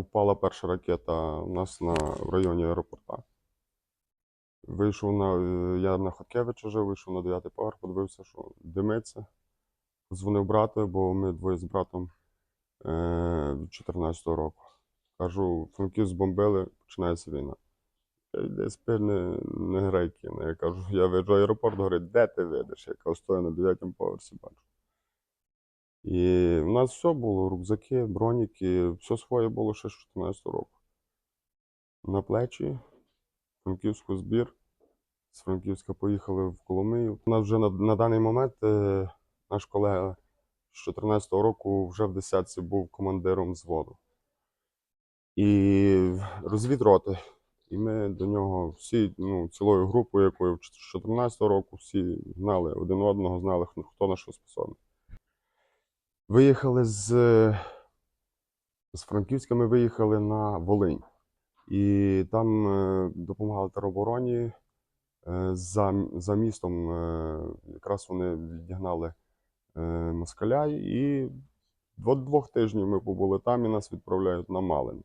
Впала перша ракета у нас на, в районі аеропорта. Вийшов на. е, Я на Хоткевича жив, вийшов на 9 поверх, подивився, що димиться. Дзвонив брату, бо ми двоє з братом е, від 14-го року. Кажу, Франків збомбили, починається війна. Я спи, не, не грай кіно. Я кажу, я виїжджу в аеропорт, говорить, де ти видиш? Я кажу, стою на 9 поверсі бачу. І в нас все було: рюкзаки, броніки, все своє було ще з 14 року. На плечі, Франківську збір. З Франківська поїхали в Коломию. У нас вже на, на даний момент е, наш колега з 14-го року вже в десятці був командиром взводу. І розвідроти. І ми до нього всі, ну, цілою групою, якою з 14-го року, всі знали один одного, знали, хто на що способний. Виїхали з, з Франківська, ми виїхали на Волинь. І там е, допомагали теробороні. Е, за, за містом е, якраз вони відігнали москаля, і до двох тижнів ми побули там і нас відправляють на Малин.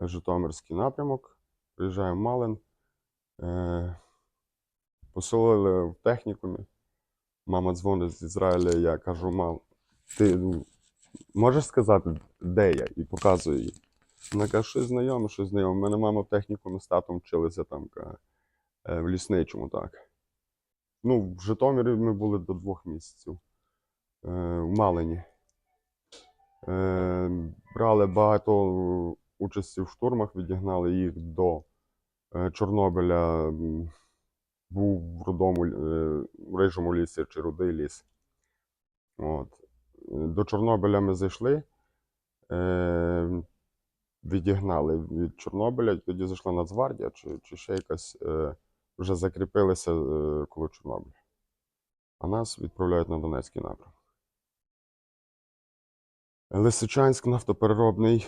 Житомирський напрямок. Приїжджаємо в Малин. Поселили в технікумі. Мама дзвонить з Ізраїля, я кажу, мам, ти ну, можеш сказати, де я? І показую їй. Вона каже, щось знайоме, щось знайоме. У мене мама в технікумі з татом вчилися там е, в лісничому, так. Ну, в Житомирі ми були до двох місяців. Е, в Малині. Е, брали багато участі в штурмах, відігнали їх до Чорнобиля. Був в рудому е, в рижому лісі чи рудий ліс. От. До Чорнобиля ми зайшли, е, відігнали від Чорнобиля, тоді зайшла Нацгвардія чи, чи ще якась, е, вже закріпилися коло Чорнобиля. А нас відправляють на Донецький напрямок. Лисичанськ нафтопереробний.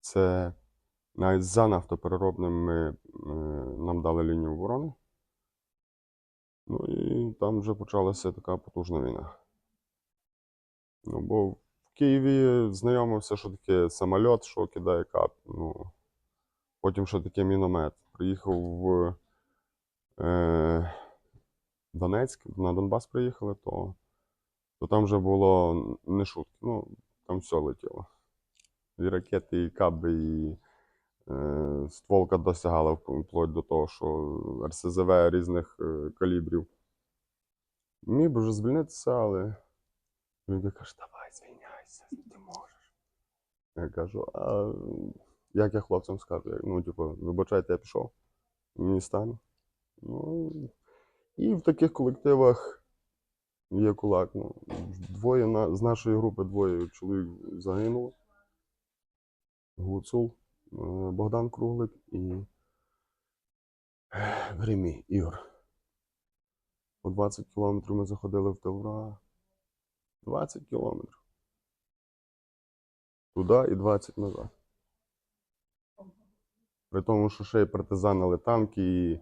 Це навіть за нафтопереробним ми, е, нам дали лінію оборони. Ну і там вже почалася така потужна війна. Ну, бо в Києві знайомився, що таке самольот, що кидає кап. Ну, потім що таке міномет. Приїхав в е, Донецьк, на Донбас приїхали, то, то там вже було не шутки. Ну, там все летіло. І ракети, і каби, і стволка досягала вплоть до того, що РСЗВ різних е, калібрів. Міг би вже звільнитися, але він каже, давай, звільняйся, ти можеш. Я кажу, а як я хлопцям скажу? Ну, типу, вибачайте, я пішов, мені стане. Ну, і в таких колективах є кулак. Ну, двоє на, з нашої групи двоє чоловік загинуло. Гуцул, е, Богдан Круглик і Гримій Ігор. По 20 кілометрів ми заходили в Тавра. 20 кілометрів. Туди і 20 назад. При тому, що ще й партизанили танки і,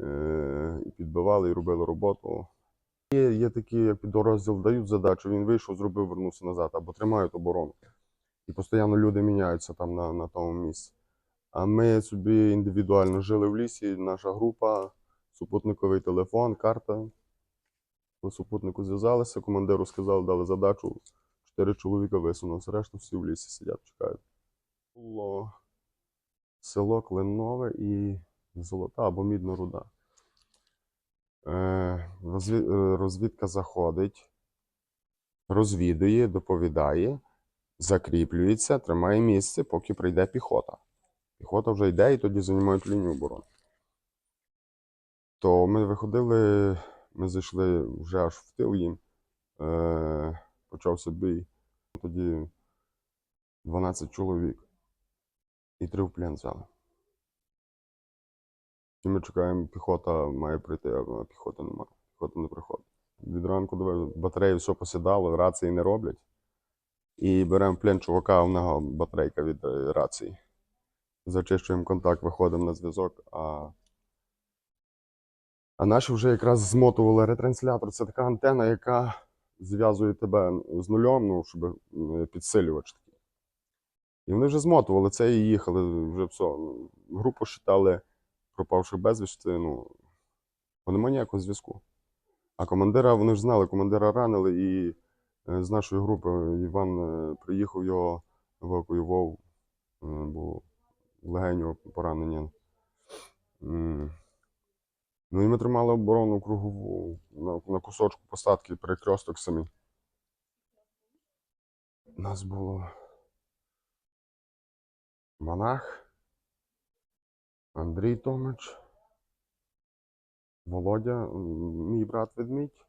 е, і підбивали, і робили роботу. Є, є такі, як підрозділ дають задачу, він вийшов, зробив, вернувся назад, або тримають оборону. І постійно люди міняються там на, на тому місці. А ми собі індивідуально жили в лісі, наша група, супутниковий телефон, карта. По супутнику зв'язалися, командиру сказали, дали задачу. Чотири чоловіка висунулися, решта всі в лісі сидять, чекають. Було село Кленове і Золота або Мідна Руда. Е, е, Розвідка заходить, розвідує, доповідає, закріплюється, тримає місце, поки прийде піхота. Піхота вже йде і тоді займають лінію оборони. То ми виходили, ми зайшли вже аж в тил їм. Е, почався бій. Тоді 12 чоловік. І три в плен взяли. І ми чекаємо, піхота має прийти, а піхоти немає. Піхота не приходить. Від ранку до батареї все посідало, рації не роблять. І беремо в плен чувака, у нього батарейка від е, рації. Зачищуємо контакт, виходимо на зв'язок. А, а наші вже якраз змотували ретранслятор. Це така антена, яка зв'язує тебе з нульом, ну, щоб підсилювач такий. І вони вже змотували це і їхали, вже все. Групу считали пропавших безвісти, ну, бо нема ніякого зв'язку. А командира, вони ж знали, командира ранили, і з нашої групи Іван е, приїхав його евакуював, е, бо легенього поранення. Ну і ми тримали оборону кругову на, кусочку посадки перекресток самі. Нас було Монах, Андрій Томич, Володя, мій брат ведмідь,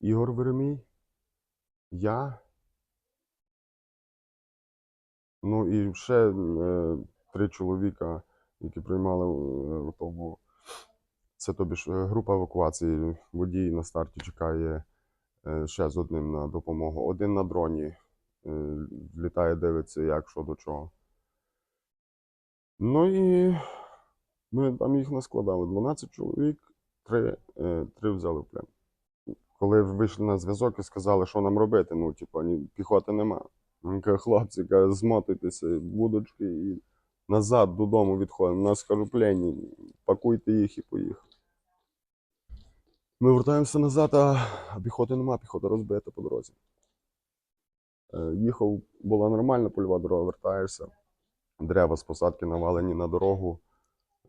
Ігор Веремій, я. Ну і ще е, три чоловіка, які приймали е, тому. Це тобі ж е, група евакуації. Водій на старті чекає ще з одним на допомогу. Один на дроні літає, дивиться, як, що до чого. Ну і ми там їх наскладали. 12 чоловік, три, е, три взяли в плен. Коли вийшли на зв'язок і сказали, що нам робити, ну, типу, піхоти нема. Він каже, хлопці, каже, змотуйтеся, будочки і назад додому відходимо. У нас кажу, пакуйте їх і поїхали. Ми вертаємося назад, а піхоти нема, піхота розбита по дорозі. Е, Їхав, була нормальна польова дорога, вертаєшся. Дерева з посадки навалені на дорогу,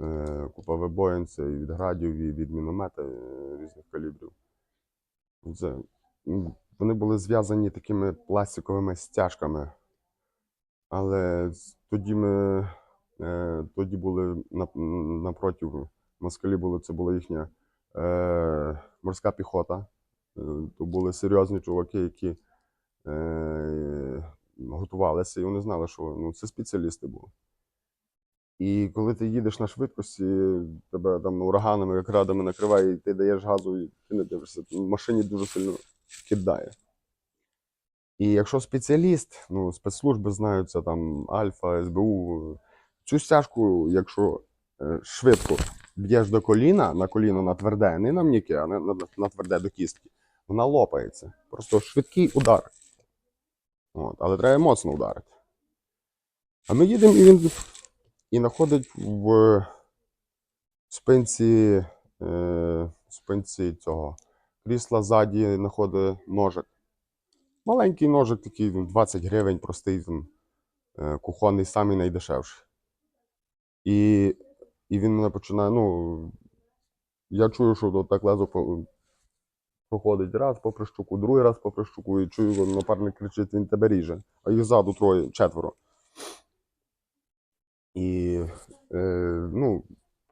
е, купа вибоїнця від градів, і від міномета е, різних калібрів. Вони були зв'язані такими пластиковими стяжками. Але тоді ми е, тоді були нап- напротив москалі були, це була їхня е, морська піхота. Е, то були серйозні чуваки, які е, готувалися, і вони знали, що ну, це спеціалісти були. І коли ти їдеш на швидкості, тебе там ураганами, як радами накриває, і ти даєш газу, і ти не дивишся. Машині дуже сильно кидає. І якщо спеціаліст, ну, спецслужби знаються, там Альфа, СБУ, цю стяжку, якщо е, швидко б'єш до коліна, на коліно на тверде, не на м'яке, а на, на, на тверде до кістки, вона лопається. Просто швидкий удар. От, але треба моцно ударити. А ми їдемо, і він і знаходить в спинці, е, спинці цього крісла ззаді знаходить ножик. Маленький ножик, такий ну, 20 гривень, простий, там, е, кухонний, самий найдешевший. І, і він мене починає, ну, я чую, що так лезо проходить раз по прищуку, другий раз по прищуку, і чую, напарник кричить, він тебе ріже. А їх ззаду троє, четверо. І е, ну,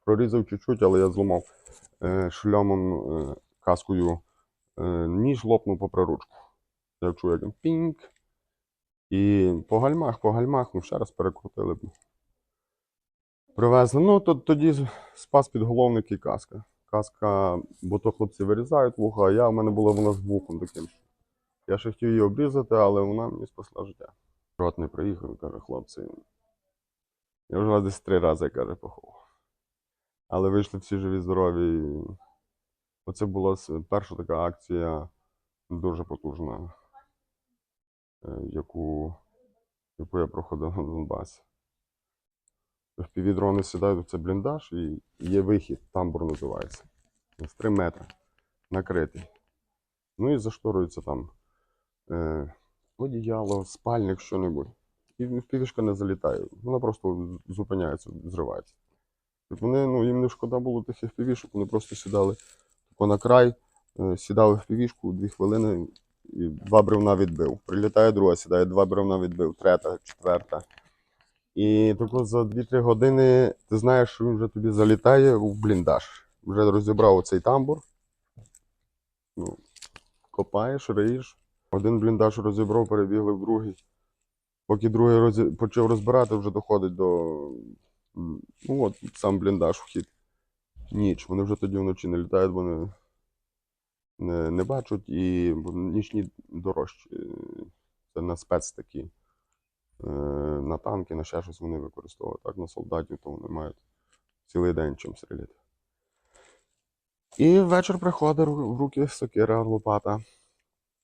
прорізав чуть-чуть, але я зламав е, шльомом, е, каскою е, ніж лопнув по приручку. Я чую, як пінк. І по гальмах, по гальмах, ну ще раз перекрутили б. Привезли. Ну, то, тоді спас підголовник і каска. Каска, бо то хлопці вирізають вуха, а я в мене була вона з вухом таким. Я ще хотів її обрізати, але вона мені спасла життя. Ротний приїхав каже, хлопці, я вже вас десь три рази каже, поховав. Але вийшли всі живі, здорові. Оце була перша така акція дуже потужна, е, яку, яку я проходив на Донбасі. FPV-дрони сідають в цей бліндаж і є вихід, тамбур називається. З 3 метри накритий. Ну і зашторується там е, одіяло, спальник, що-небудь. І FPV-шка не залітає. Вона просто зупиняється, зривається. Так вони, ну, їм не шкода було тих FPV-шок, вони просто сідали тако на край, е, сідали в FPV-шку, дві хвилини і два бревна відбив. Прилітає друга, сідає, два бревна відбив, третя, четверта. І тако за 2-3 години ти знаєш, що він вже тобі залітає в бліндаж. Вже розібрав оцей тамбур. Ну, копаєш, риєш. Один бліндаж розібрав, перебігли в другий. Поки другий розі... почав розбирати, вже доходить до. Ну от сам бліндаж вхід. Ніч. Вони вже тоді вночі не літають, бо не, не, бачать і нічні дорожчі. Це на спец такі. Е, на танки, на ще щось вони використовують. Так, на солдатів, то вони мають цілий день чим стріляти. І вечір приходить в руки сокира, лопата.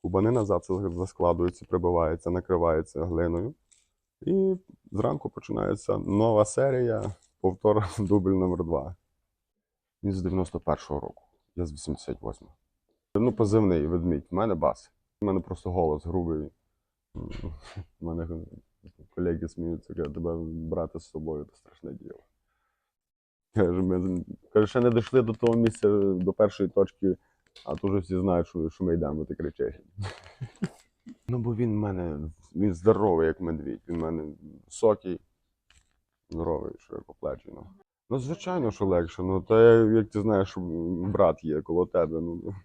Кубани назад заскладуються, прибиваються, накриваються глиною. І зранку починається нова серія, повтор дубль номер 2 Він з 91-го року, я з 88-го. Ну, позивний ведмідь. У мене бас. У мене просто голос грубий. У мене колеги сміються, кажуть, тебе брати з собою це страшне діло. Каже, ми каже, ще не дійшли до того місця, до першої точки, а то вже всі знають, що, що ми йдемо, ти кричиш. Ну, бо він в мене він здоровий, як медвідь. Він в мене високий, здоровий, широкоплечий. Ну. ну, звичайно, що легше. Ну, та як ти знаєш, що брат є коло тебе. Ну.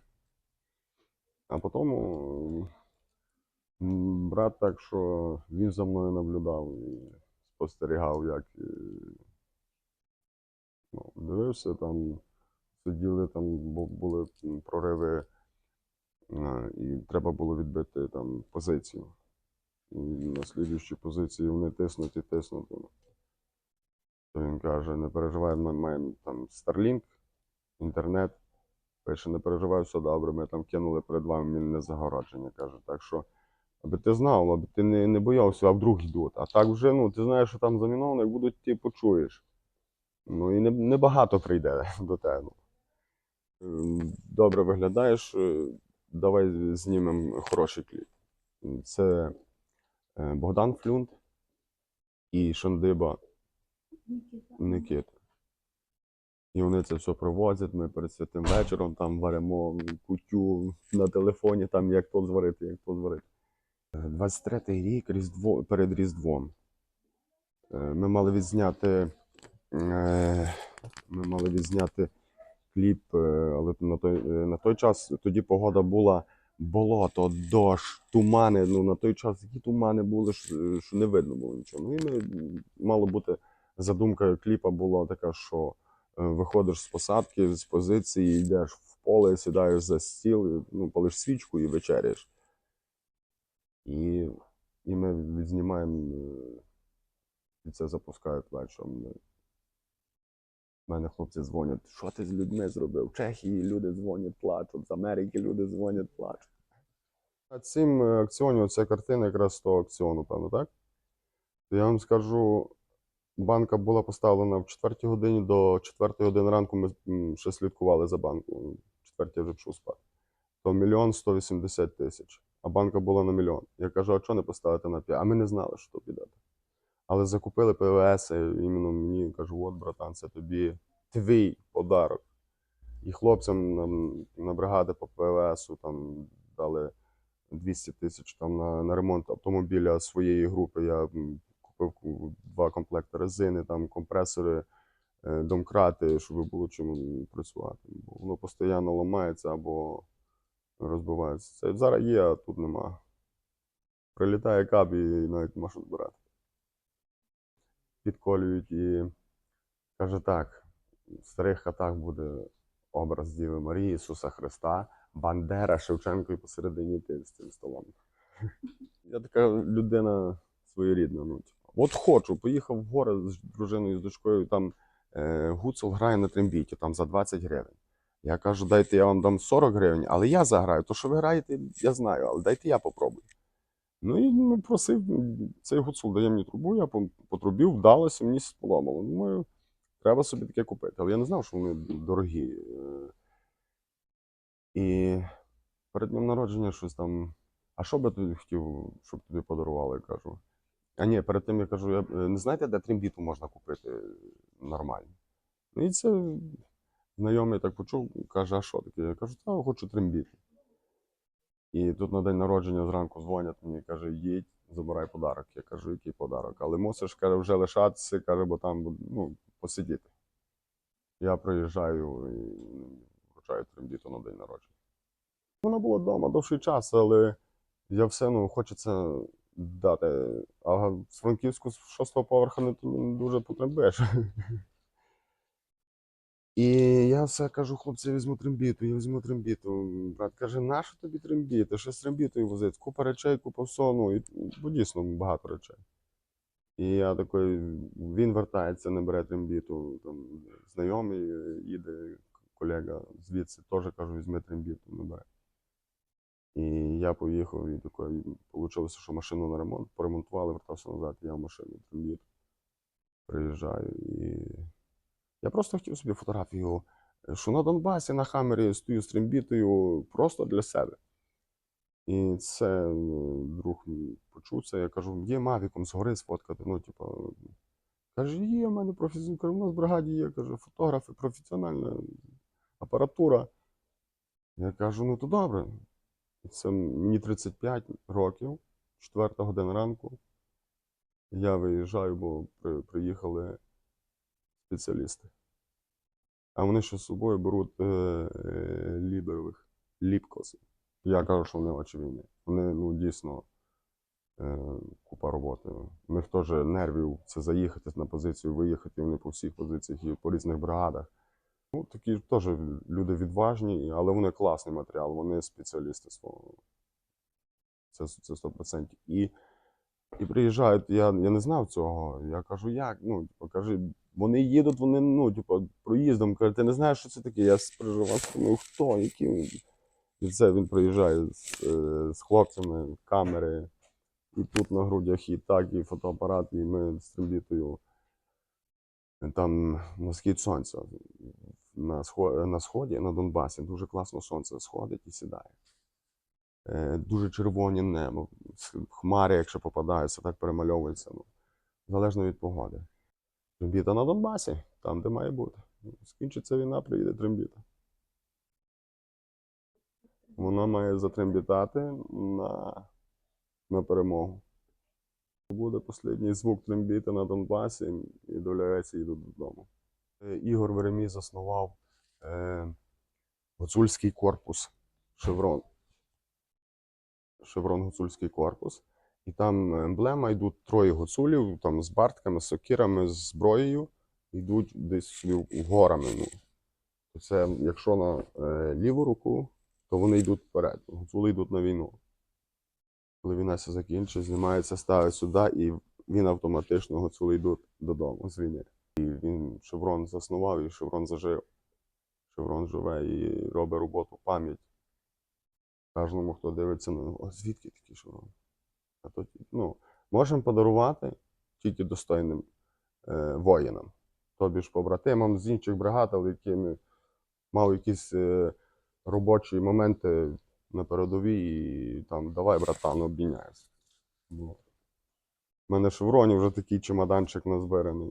А потім брат так, що він за мною наблюдав і спостерігав, як е, ну, дивився там, сиділи там, були прориви, е, і треба було відбити там позицію. І на слідуючій позиції вони тиснуть і тиснуть. ну. То він каже, не переживай, ми маємо там Starlink, інтернет. Пише, не переживай, все добре, ми там кинули перед вами мінне загородження. Каже, так що, аби ти знав, аби ти не, не боявся, а вдруг йдуть. А так вже, ну, ти знаєш, що там заміновано, як будуть, ти почуєш. Ну і не- небагато прийде до тебе. Ем, Добре виглядаєш, е, давай знімемо хороший кліп. Це е, Богдан Флюнт і Шандиба Никита. І вони це все привозять. Ми перед святим вечором там варимо кутю на телефоні, там як то зварити, як то зварити. Е, 23-й рік Різдво, перед Різдвом. Е, Ми мали відзняти. е, Ми мали відзняти кліп, е, але на той, е, на той час тоді погода була болото, дощ, тумани. Ну на той час такі тумани були, що, що не видно було нічого. Ну і ми мало бути задумка кліпа була така, що е, виходиш з посадки, з позиції, йдеш в поле, сідаєш за стіл, ну, палиш свічку і вечеряєш. І, і ми відзнімаємо, е, і це запускають вечором. Мене хлопці дзвонять, що ти з людьми зробив? В Чехії люди дзвонять, плачуть, з Америки люди дзвонять, плачуть. А цим е, акціоні, ця картина якраз того акціону, певно, так? Я вам скажу, банка була поставлена в 4 годині до 4 години ранку. Ми ще слідкували за банком. В 4 я вже пішов спати. То мільйон 180 тисяч, а банка була на мільйон. Я кажу, а чого не поставити на 5? А ми не знали, що то піде. Але закупили ПВС, іменно мені кажу, от, братан, це тобі твій подарок. І хлопцям на, на бригади по ПВСу там дали 200 тисяч там на, на ремонт автомобіля своєї групи. Я купив два комплекти резини, там компресори, е, домкрати, щоб було чим працювати. Бо воно постійно ламається або розбивається. Це зараз є, а тут нема. Прилітає каб і навіть нема збирати. Підколюють і каже так: в старих хатах буде образ Діви Марії, Ісуса Христа, Бандера, Шевченко і посередині ти з цим столом. Я така людина своєрідна. Ну, типу. От хочу, поїхав в гори з дружиною з дочкою, там е, Гуцул грає на трембіті, там за 20 гривень. Я кажу, дайте я вам дам 40 гривень, але я заграю. То, що ви граєте, я знаю, але дайте я попробую. Ну і ну, просив, цей гуцул дає мені трубу, я по- потрубів, вдалося, мені сподобало. Думаю, треба собі таке купити. Але я не знав, що вони дорогі. Е, І перед днем народження щось там. А що би ти хотів, щоб тобі подарували? Я кажу. А ні, перед тим я кажу, я, е, не знаєте, де трембіту можна купити нормально. Ну і це знайомий так почув, каже, а що таке? Я кажу, та хочу трембіту. І тут на день народження зранку дзвонять мені, каже, їдь, забирай подарок. Я кажу, який подарок? Але мусиш каже, вже лишатися, каже, бо там ну, посидіти. Я приїжджаю і вручаю трембіту на день народження. Вона була вдома довший час, але я все ну, хочеться дати. А з Франківську з шостого поверха не, не дуже потребуєш. І я все кажу, хлопці, я візьму трембіту, я візьму трембіту. Брат каже, нащо тобі трембіти? Що з трембітою возити? Купа речей, купа всього, ну, і, бо дійсно багато речей. І я такий, він вертається, не бере трембіту. Там, знайомий е, їде, колега звідси теж кажу, візьми трембіту, не бере. І я поїхав, і таке, вийшло, що машину на ремонт, поремонтували, вертався назад, я в машині трембіт. Приїжджаю і. Я просто хотів собі фотографію, що на Донбасі на Хаммері стою з трембітою просто для себе. І це е, друг почув це. Я кажу, є мавіком згори сфоткати. Ну, типу, каже, є, в мене професійний, у нас в бригаді є, каже, фотографи, професіональна апаратура. Я кажу, ну то добре. Це мені 35 років, 4 година ранку. Я виїжджаю, бо приїхали спеціалісти. А вони ще з собою беруть е, е, лідерових ліпкосів. Я кажу, що вони очі війни. Вони ну, дійсно е, купа роботи. У них теж нервів це заїхати на позицію, виїхати. Вони по всіх позиціях і по різних бригадах. Ну, такі теж люди відважні, але вони класний матеріал, вони спеціалісти свого. Це, це 100%. І, і приїжджають, я, я не знав цього. Я кажу, як? Ну, типу, кажи, вони їдуть, вони, ну, типу, проїздом. Каже, ти не знаєш, що це таке? Я переживав, ну хто, які. І це він приїжджає з, е, з хлопцями, камери, і тут на грудях, і так, і фотоапарат, і ми з трембітою. Там схід сонця. На, схо- на сході, на Донбасі, дуже класно сонце сходить і сідає. Е, дуже червоні небо. Хмари, якщо попадаються, так перемальовуються. Ну, залежно від погоди. Трембіта на Донбасі, там, де має бути. Скінчиться війна, приїде трембіта. Вона має затрембітати на, на перемогу. Буде останній звук трембіти на Донбасі, і доляреці йдуть додому. Е, Ігор Веремій заснував е, гуцульський корпус Шеврон. Шеврон гуцульський корпус. І там емблема йдуть троє гуцулів, там з бартками, з сокирами, з зброєю, йдуть десь горами. Ну. Це якщо на е, ліву руку, то вони йдуть вперед. Гуцули йдуть на війну. Коли війна все закінчить, знімається, ставить сюди, і він автоматично гуцули йдуть додому з війни. І він Шеврон заснував, і Шеврон зажив. Шеврон живе і робить роботу пам'ять. Кожному, хто дивиться на нього, звідки такий Шеврон? А то, ну, можемо подарувати тільки достойним е, воїнам. Тобі ж побратимам з інших бригад, але якими мав якісь е, робочі моменти на передовій, і там давай, братан, обміняємося. Ну, У мене шевронів вже такий чемоданчик назбираний.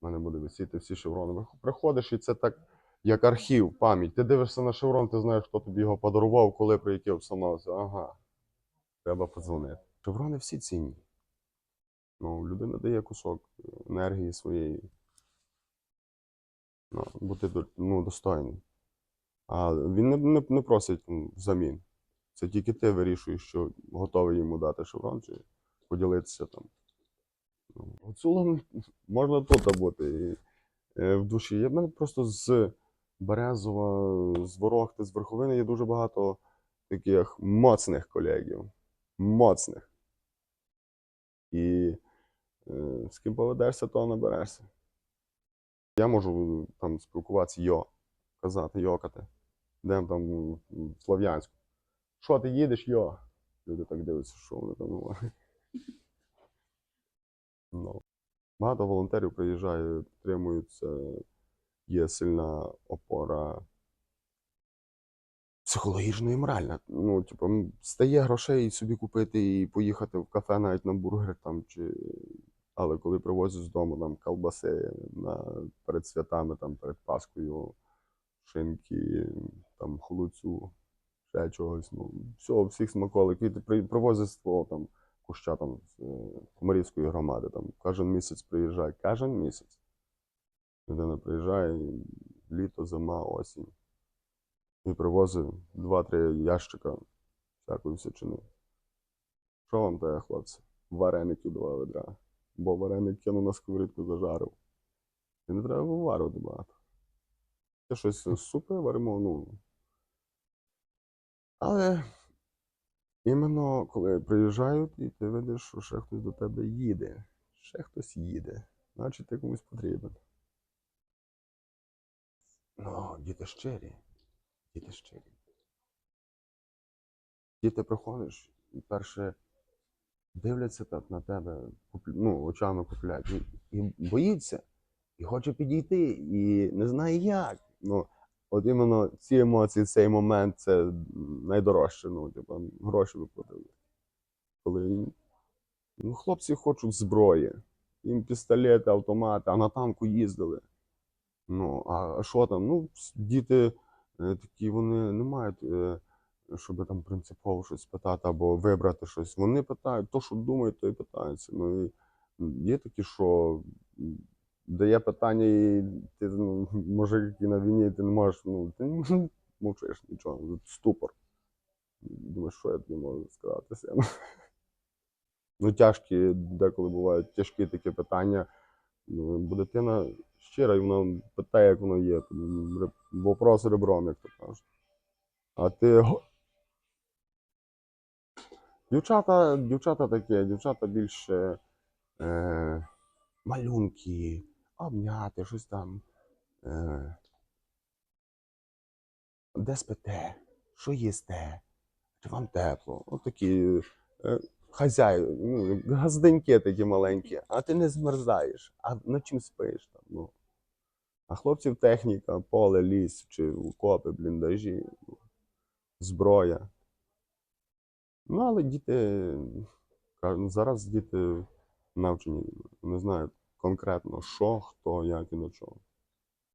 У мене буде висіти всі шеврони. Приходиш, і це так, як архів, пам'ять. Ти дивишся на шеврон, ти знаєш, хто тобі його подарував, коли при якій обстановці. Ага. Треба подзвонити. Шеврони всі цінні. Ну, людина дає кусок енергії своєї. Ну, бути ну, достойним. А він не, не, не просить взамін. Це тільки ти вирішуєш, що готовий йому дати шеврон, чи поділитися там. Ну, можна тут бути. І, е, в душі. Я мене просто з Березова, з Ворохти, з Верховини є дуже багато таких моцних колегів. Моцних. І е, з ким поведешся, то наберешся. Я можу там спілкуватися йо, казати, йокати. Де там в Слов'янську. Що ти їдеш, йо? Люди так дивляться, що вони там говорять. Ну. Багато волонтерів приїжджає, підтримуються, є сильна опора психологічна і моральна. Ну, типу, стає грошей собі купити і поїхати в кафе навіть на бургер там чи. Але коли привозять з дому там колбаси на, перед святами, там, перед Паскою, шинки, там, холодцю, ще чогось, ну, всього, всіх при- привозять з твого там куща там, з е, Комарівської громади. Там, кожен місяць приїжджає. Кожен місяць. Людина приїжджає, літо, зима, осінь. І привозить два-три ящика всякої всячини. Що вам треба, хлопці? Вареників два ведра. Бо вареник кинув на сковорідку зажарив. І не треба виварювати багато. Це щось супи варимо, ну. Але іменно коли приїжджають, і ти видиш, що ще хтось до тебе їде. Ще хтось їде. Значить, ти комусь потрібен. Ну, діти щирі. Діти щирі. діти приходиш, і перше дивляться так на тебе, ну, очами купляють, і, і боїться, і хоче підійти, і не знає як. Ну, от іменно ці емоції, цей момент це найдорожче. Ну, типу, гроші виплатили. Коли ну, хлопці хочуть зброї, їм пістолети, автомати, а на танку їздили. Ну, а що там? Ну, діти такі, вони не мають, е, щоб там принципово щось питати або вибрати щось. Вони питають, то, що думають, то і питаються. Ну, і є такі, що дає питання, і ти, ну, може, який на війні, ти не можеш, ну, ти мовчиш нічого, ступор. Думаєш, що я тобі можу сказати Ну, тяжкі, деколи бувають тяжкі такі питання. Ну, Бо дитина щира, і вона питає, як воно є. Вопрос ребром, як то кажуть. А ти. Дівчата, дівчата таке, дівчата більше е, малюнки, обняти, щось там. Е, де спите, що їсте, чи вам тепло. От е, хазяї, ну, газденьки такі маленькі, а ти не змерзаєш, а на чим спиш там. Ну. А хлопців техніка, поле, ліс, чи окопи, бліндажі, ну, зброя. Ну, але діти, зараз діти навчені, не знають конкретно, що, хто, як і до чого.